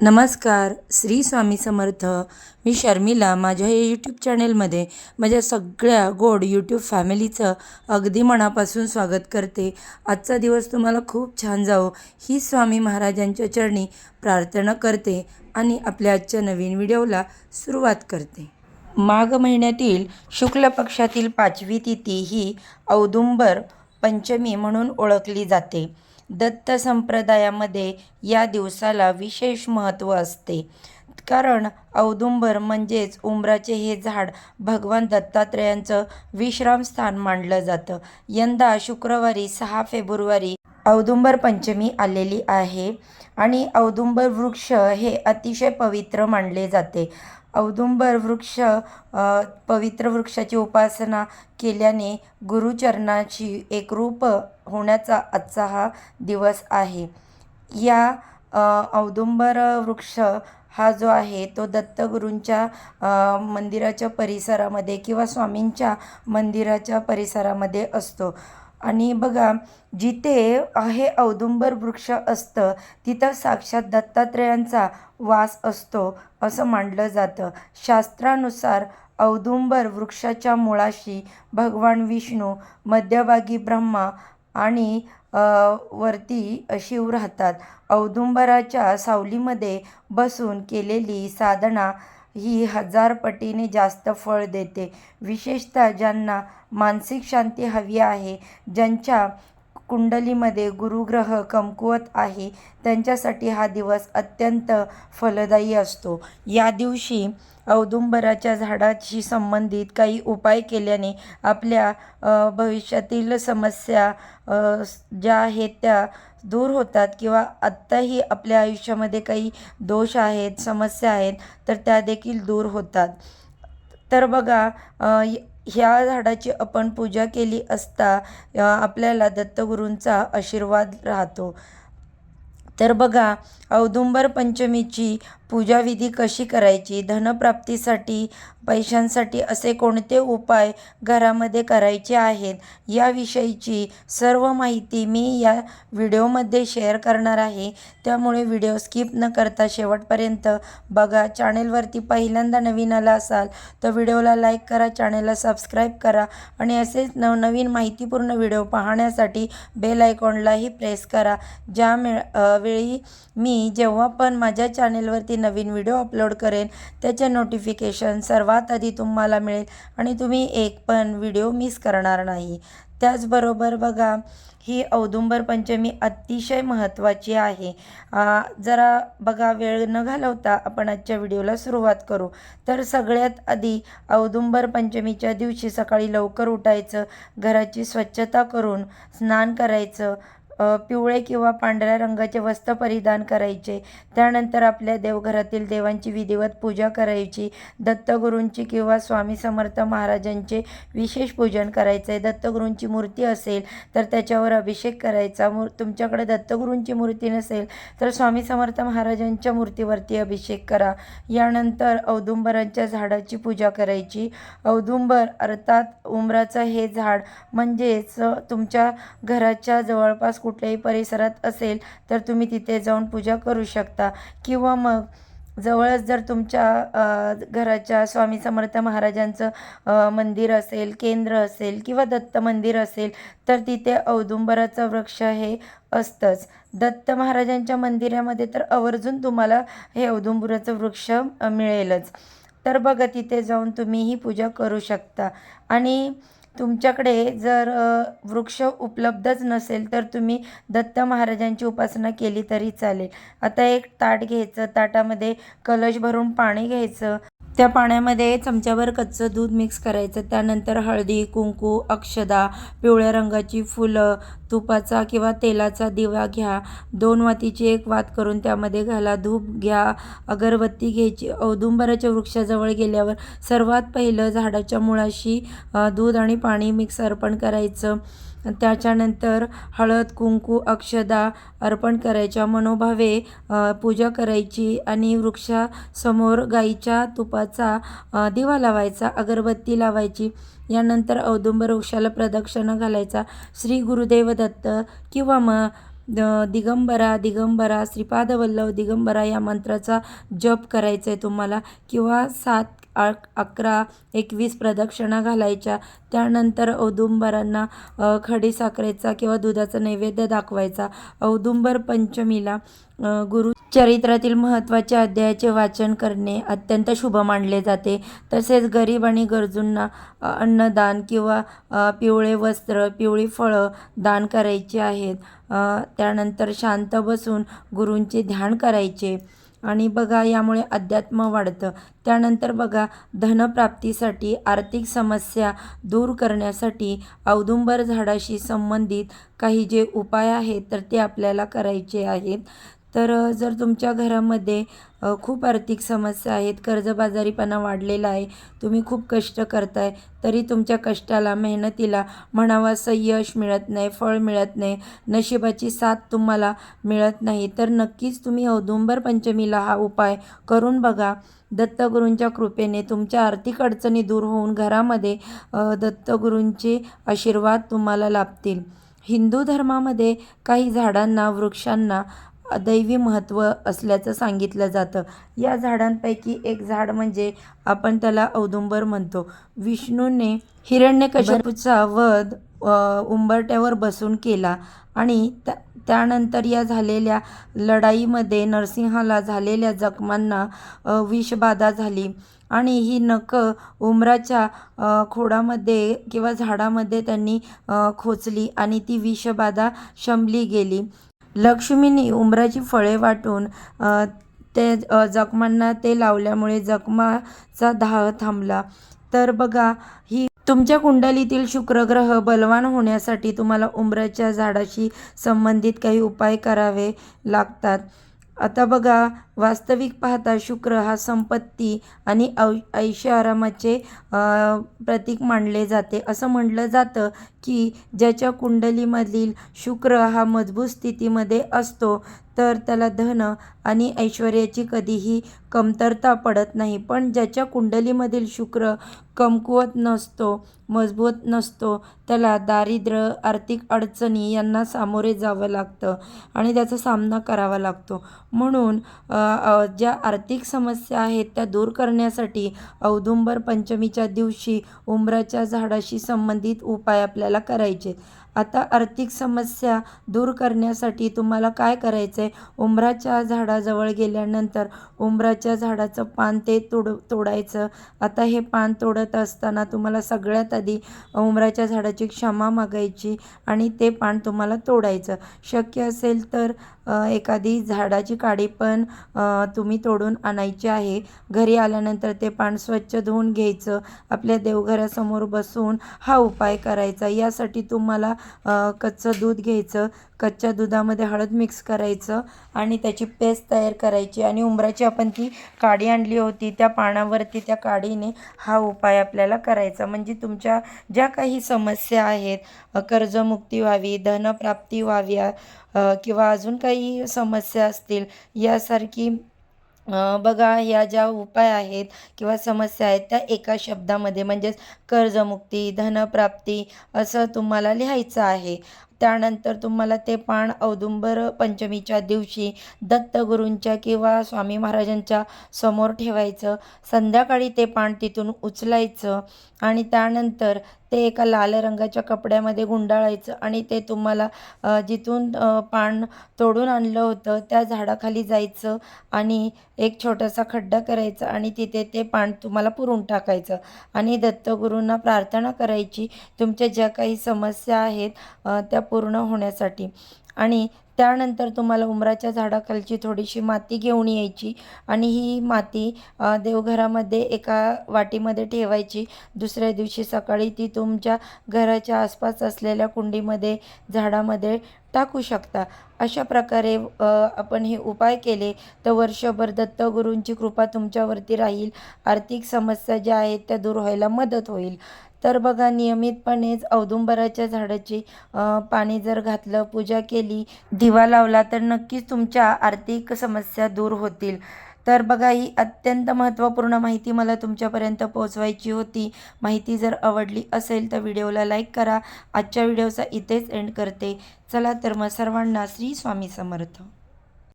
नमस्कार श्री स्वामी समर्थ. मी शर्मिला. माझ्या या यूट्यूब चॅनेलमध्ये माझ्या सगळ्या गोड यूट्यूब फॅमिलीचं अगदी मनापासून स्वागत करते. आजचा दिवस तुम्हाला खूप छान जावो. ही स्वामी महाराजांच्या चरणी प्रार्थना करते आणि आपल्या आजच्या नवीन व्हिडिओला सुरुवात करते. माघ महिन्यातील शुक्ल पक्षातील पाचवी तिथी ही औदुंबर पंचमी म्हणून ओळखली जाते. दत्त संप्रदायामध्ये या दिवसाला विशेष महत्त्व असते. कारण औदुंबर म्हणजेच उंबराचे हे झाड भगवान दत्तात्रेयांचं विश्रामस्थान मानलं जातं. यंदा शुक्रवारी सहा फेब्रुवारी औदुंबर पंचमी आलेली आहे आणि औदुंबर वृक्ष हे अतिशय पवित्र मानले जाते. औदुंबर वृक्ष पवित्र वृक्षाची उपासना केल्याने गुरुचरणाची एकरूप होण्याचा आजचा हा दिवस आहे. या औदुंबर वृक्ष हा जो आहे तो दत्तगुरूंच्या मंदिराच्या परिसरामध्ये किंवा स्वामींच्या मंदिराच्या परिसरामध्ये असतो. आणि बघा जिथे आहे औदुंबर वृक्ष असतं तिथं साक्षात दत्तात्रेयांचा वास असतो असं मानलं जातं. शास्त्रानुसार औदुंबर वृक्षाच्या मुळाशी भगवान विष्णू मध्यभागी ब्रह्मा आणि वरती शिव राहतात. औदुंबराच्या सावलीमध्ये बसून केलेली साधना ही हजार पटीने जास्त फळ देते. विशेषतः ज्यांना मानसिक शांती हवी आहे ज्यांच्या कुंडलीमध्ये गुरुग्रह कमकुवत आहे त्यांच्यासाठी हा दिवस अत्यंत फलदायी असतो. या दिवशी औदुंबराच्या झाडाशी संबंधित काही उपाय केल्याने आपल्या भविष्यातील समस्या ज्या आहेत त्या दूर होतात किंवा आत्ताही आपल्या आयुष्यामध्ये काही दोष आहेत समस्या आहेत तर त्या देखील दूर होतात. तर बघा ह्या झाडाची आपण पूजा केली असता आपल्याला दत्तगुरूंचा आशीर्वाद राहतो. तर बघा औदुंबर पंचमीची पूजाविधी कशी करायची धनप्राप्तीसाठी पैशांसाठी असे कोणते उपाय घरामध्ये करायचे आहेत याविषयीची सर्व माहिती मी या व्हिडिओमध्ये शेअर करणार आहे. त्यामुळे व्हिडिओ स्किप न करता शेवटपर्यंत बघा. चॅनेलवरती पहिल्यांदा नवीन आला असाल तर व्हिडिओला लाईक करा चॅनेलला सबस्क्राईब करा आणि असेच नवनवीन माहितीपूर्ण व्हिडिओ पाहण्यासाठी बेल आयकॉनलाही प्रेस करा. ज्या वेळी मी जेव्हा पण माझ्या चॅनेलवरती नवीन व्हिडिओ अपलोड करेन. त्याचे नोटिफिकेशन सर्वात आधी तुम्हाला मिळेल आणि तुम्ही एक पण व्हिडिओ मिस करणार नाही. त्याचबरोबर बघा ही औदुंबर पंचमी अतिशय महत्त्वाची आहे. जरा बघा वेळ न घालवता आपण आजच्या व्हिडिओला सुरुवात करू. तर सगळ्यात आधी औदुंबर पंचमीच्या दिवशी सकाळी लवकर उठायचं घराची स्वच्छता करून स्नान करायचं पिवळे किंवा पांढऱ्या रंगाचे वस्त्र परिधान करायचे. त्यानंतर आपल्या देवघरातील देवांची विधिवत पूजा करायची. दत्तगुरूंची किंवा स्वामी समर्थ महाराजांचे विशेष पूजन करायचं. आहे दत्तगुरूंची मूर्ती असेल तर त्याच्यावर अभिषेक करायचा. मूर तुमच्याकडे दत्तगुरूंची मूर्ती नसेल तर स्वामी समर्थ महाराजांच्या मूर्तीवरती अभिषेक करा. यानंतर औदुंबरांच्या झाडाची पूजा करायची. औदुंबर अर्थात उमराचं हे झाड म्हणजेच तुमच्या घराच्या जवळपास कुठल्याही परिसरात असेल तर तुम्ही तिथे जाऊन पूजा करू शकता. किंवा मग जवळच जर तुमच्या घराच्या स्वामी समर्थ महाराजांचं मंदिर असेल केंद्र असेल किंवा दत्त मंदिर असेल तर तिथे औदुंबराचं वृक्ष हे असतंच. दत्त महाराजांच्या मंदिरामध्ये तर आवर्जून तुम्हाला हे औदुंबराचं वृक्ष मिळेलच. तर बघा तिथे जाऊन तुम्ही ही पूजा करू शकता. आणि तुमच्याकडे जर वृक्ष उपलब्धच नसेल तर तुम्ही दत्त महाराजांची उपासना केली तरी चालेल. आता एक ताट घ्यायचं. ताटामध्ये कलश भरून पाणी घ्यायचं. त्या पाण्यामध्ये चमच्याभर कच्चं दूध मिक्स करायचं. त्यानंतर हळदी कुंकू अक्षदा पिवळ्या रंगाची फुलं तुपाचा किंवा तेलाचा दिवा घ्या. दोन वातीची एक वात करून त्यामध्ये घाला. धूप घ्या. अगरबत्ती घ्यायची. औदुंबराच्या वृक्षाजवळ गेल्यावर सर्वात पहिलं झाडाच्या मुळाशी दूध आणि पाणी मिक्स अर्पण करायचं. त्याच्यानंतर हळद कुंकू अक्षदा अर्पण करायच्या मनोभावे पूजा करायची आणि वृक्षासमोर गाईच्या तुपाचा दिवा लावायचा अगरबत्ती लावायची. यानंतर औदुंबर वृक्षाला प्रदक्षिणा घालायचा. श्री गुरुदेव दत्त किंवा म दिगंबरा दिगंबरा श्रीपादवल्लव दिगंबरा या मंत्राचा जप करायचा आहे तुम्हाला. किंवा सात अकरा एकवीस प्रदक्षिणा घालायच्या. त्यानंतर औदुंबरांना खडी खडीसाखरेचा किंवा दुधाचा नैवेद्य दाखवायचा. औदुंबर पंचमीला गुरु चरित्रातील महत्त्वाच्या अध्यायाचे वाचन करणे अत्यंत शुभ मानले जाते. तसेच गरीब आणि गरजूंना अन्नदान किंवा पिवळे वस्त्र पिवळी फळं दान करायची आहेत. त्यानंतर शांत बसून गुरूंचे ध्यान करायचे. आणि बघा यामुळे अध्यात्म वाढतं. त्यानंतर बघा धनप्राप्तीसाठी आर्थिक समस्या दूर करण्यासाठी औदुंबर झाडाशी संबंधित काही जे उपाय आहेत तर ते आपल्याला करायचे आहेत. तर जर तुमच्या घरामध्ये खूप आर्थिक समस्या आहेत कर्जबाजारीपणा वाढलेला आहे तुम्ही खूप कष्ट करताय तरी तुमच्या कष्टाला मेहनतीला म्हणावं असं यश मिळत नाही फळ मिळत नाही नशिबाची साथ तुम्हाला मिळत नाही तर नक्कीच तुम्ही औदुंबर पंचमीला हा उपाय करून बघा. दत्तगुरूंच्या कृपेने तुमच्या आर्थिक अडचणी दूर होऊन घरामध्ये दत्तगुरूंचे आशीर्वाद तुम्हाला लाभतील. हिंदू धर्मामध्ये काही झाडांना वृक्षांना दैवी महत्त्व असल्याचं सांगितलं जातं. या झाडांपैकी एक झाड म्हणजे आपण त्याला औदुंबर म्हणतो. विष्णूने हिरण्यकशिपूचा वध उंबरट्यावर बसून केला आणि त्या त्यानंतर या झालेल्या लढाईमध्ये नरसिंहाला झालेल्या जखमांना विषबाधा झाली आणि ही नखं उमराच्या खोडामध्ये किंवा झाडामध्ये त्यांनी खोचली आणि ती विषबाधा शमली गेली. लक्ष्मीनी उंबराची फळे वाटून ते जखमांना ते लावल्यामुळे जखमाचा दाह थांबला. तर बघा ही तुमच्या कुंडलीतील शुक्रग्रह बलवान होण्यासाठी तुम्हाला उंबराच्या झाडाशी संबंधित काही उपाय करावे लागतात. आता बघा वास्तविक पाहता शुक्र हा संपत्ती आणि औ ऐशो आरामाचे प्रतीक मानले जाते. असं म्हटलं जातं की ज्याच्या कुंडलीमधील शुक्र हा मजबूत स्थितीमध्ये असतो तर त्याला धन आणि ऐश्वर्याची कधीही कमतरता पडत नाही. पण ज्याच्या कुंडलीमधील शुक्र कमकुवत नसतो मजबूत नसतो त्याला दारिद्र्य आर्थिक अडचणी यांना सामोरे जावं लागतं आणि त्याचा सामना करावा लागतो. म्हणून ज्या आर्थिक समस्या आहेत त्या दूर करण्यासाठी औदुंबर पंचमीच्या दिवशी उंबराच्या झाडाशी संबंधित उपाय आपल्याला करायचे आता आर्थिक समस्या दूर करण्यासाठी तुम्हाला काय करायचं आहे उंबराच्या झाडाजवळ गेल्यानंतर उंबराच्या झाडाचं पान ते तोड तोडायचं. आता हे पान तोडत असताना तुम्हाला सगळ्यात आधी उंबराच्या झाडाची क्षमा मागायची आणि ते पान तुम्हाला तोडायचं. शक्य असेल तर एखादी झाडाची काडी पण तुम्ही तोडून आणायची आहे. घरी आल्यानंतर ते पान स्वच्छ धुवून घ्यायचं. आपल्या देवघरासमोर बसून हा उपाय करायचा. यासाठी तुम्हाला कच्चं दूध घ्यायचं कच्च्या दुधामध्ये हळद मिक्स करायचं आणि त्याची पेस्ट तयार करायची आणि उंबराची आपण ती काडी आणली होती त्या पानावरती त्या काडीने हा उपाय आपल्याला करायचा. म्हणजे तुमच्या ज्या काही समस्या आहेत कर्जमुक्ती व्हावी धनप्राप्ती व्हावी किंवा अजून काही समस्या असतील यासारखी बघा ह्या ज्या उपाय आहेत किंवा समस्या आहेत त्या एका शब्दामध्ये म्हणजेच कर्जमुक्ती धनप्राप्ती असं तुम्हाला लिहायचं आहे. त्यानंतर तुम्हाला ते पान औदुंबर पंचमीच्या दिवशी दत्तगुरूंच्या किंवा स्वामी महाराजांच्या समोर ठेवायचं. संध्याकाळी ते पान तिथून उचलायचं आणि त्यानंतर ते एका लाल रंगाच्या कपड्यामध्ये गुंडाळायचं आणि ते तुम्हाला जिथून पान तोडून आणलं होतं त्या झाडाखाली जायचं आणि एक छोटासा खड्डा करायचा आणि तिथे ते पान तुम्हाला पुरून टाकायचं आणि दत्तगुरूंना प्रार्थना करायची. तुमच्या ज्या काही समस्या आहेत त्या पूर्ण होण्यासाठी. आणि त्यानंतर तुम्हाला उमराच्या झाडाखालची थोडीशी माती घेऊन यायची आणि ही माती देवघरामध्ये एका वाटीमध्ये ठेवायची. दुसऱ्या दिवशी सकाळी ती तुमच्या घराच्या आसपास असलेल्या कुंडीमध्ये झाडामध्ये टाकू शकता. अशा प्रकारे आपण हे उपाय केले तर वर्षभर दत्तगुरूंची कृपा तुमच्यावरती राहील. आर्थिक समस्या ज्या आहेत त्या दूर व्हायला मदत होईल. तर बघा नियमितपणेच औदुंबराच्या झाडाची पाणी जर घातलं पूजा केली दिवा लावला तर नक्कीच तुमच्या आर्थिक समस्या दूर होतील. तर बघा ही अत्यंत महत्त्वपूर्ण माहिती मला तुमच्यापर्यंत पोहोचवायची होती. माहिती जर आवडली असेल तर व्हिडिओला लाईक करा. आजच्या व्हिडिओचा इथेच एंड करते. चला तर मग सर्वांना श्री स्वामी समर्थ.